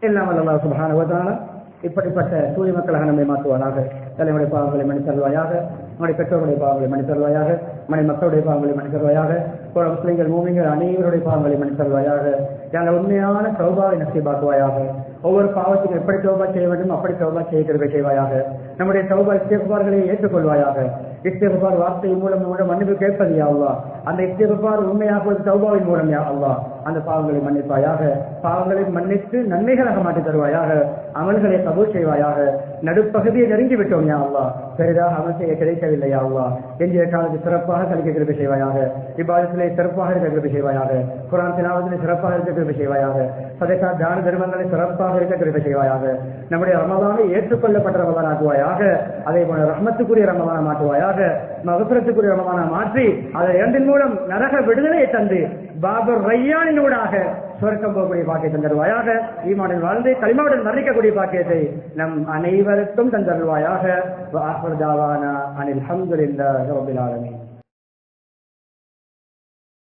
எல்லாம் அல்லா சுபான இப்படிப்பட்ட தூய மக்களாக நம்மை மாற்றுவானாக. தலைமுறை பாவங்களை மணி தருவாயாக நம்முடைய பெற்றோருடைய பாவங்களை மணி தருவாயாக மனை மக்களுடைய பாவங்களை மணி தருவாயாக முஸ்லிம்கள் மூமிங்கள் அனைவருடைய பாவங்களை மணி தருவாயாக நாங்கள் உண்மையான சௌபாவை நசீபாக்குவாயாக ஒவ்வொரு பாவத்துக்கும் எப்படி சௌபா செய்ய வேண்டும் அப்படி சௌபா செய்ய கருவை செய்வாயாக நம்முடைய சௌபா இஸ்தேகுபார்களை ஏற்றுக்கொள்வாயாக. இஸ்தேகுபார் வார்த்தை மூலம் மூலம் மன்னிப்பு கேட்பது யாவா அல்லாஹ்? அந்த உண்மையாக உண்மையாக்குவது சௌபாவின் மூலம் யா அல்லாஹ்? அந்த பாவங்களை மன்னிப்பாயாக பாவங்களை மன்னித்து நன்மைகளாக மாற்றி தருவாயாக அமல்களை கபூல் செய்வாயாக நடுப்பகுதியை நெருங்கி விட்டோம் யா அல்லாஹ்? பெரிதாக அமல் செய்ய கிடைக்கவில்லை யா எஞ்சிய காலத்து சிறப்பாக சிறப்பாக கழிக்க கிருபி செய்வாயாக. இவ்வாதத்திலே சிறப்பாக இருக்க கிருபி செய்வாயாக. குரான் தினாவத்திலே சிறப்பாக இருக்க கிருபி செய்வாயாக. சதேசா தான தர்மங்களை சிறப்பாக இருக்க கிருபி செய்வாயாக. நம்முடைய ரமதானை ஏற்றுக்கொள்ளப்பட்ட ரமதான் ஆக்குவாயாக. அதே போல ரஹ்மத்துக்குரிய ரமதான மாற்றுவாயாக. மகசுரத்துக்குரிய ரமதான மாற்றி அதை இரண்டின் மூலம் நரக விடுதலையை தந்து பாபர் ரையானின் ஊடாக சுவர்க்கம் போகக்கூடிய பாக்கியத்தை தந்தருவாயாக ஈமானில் வாழ்ந்து களிமாவுடன் மரணிக்கக்கூடிய பாக்கியத்தை நம் அனைவருக்கும் தந்தருவாயாக அனில் அஹமதுல்லாஹி ரபில் ஆலமீன்.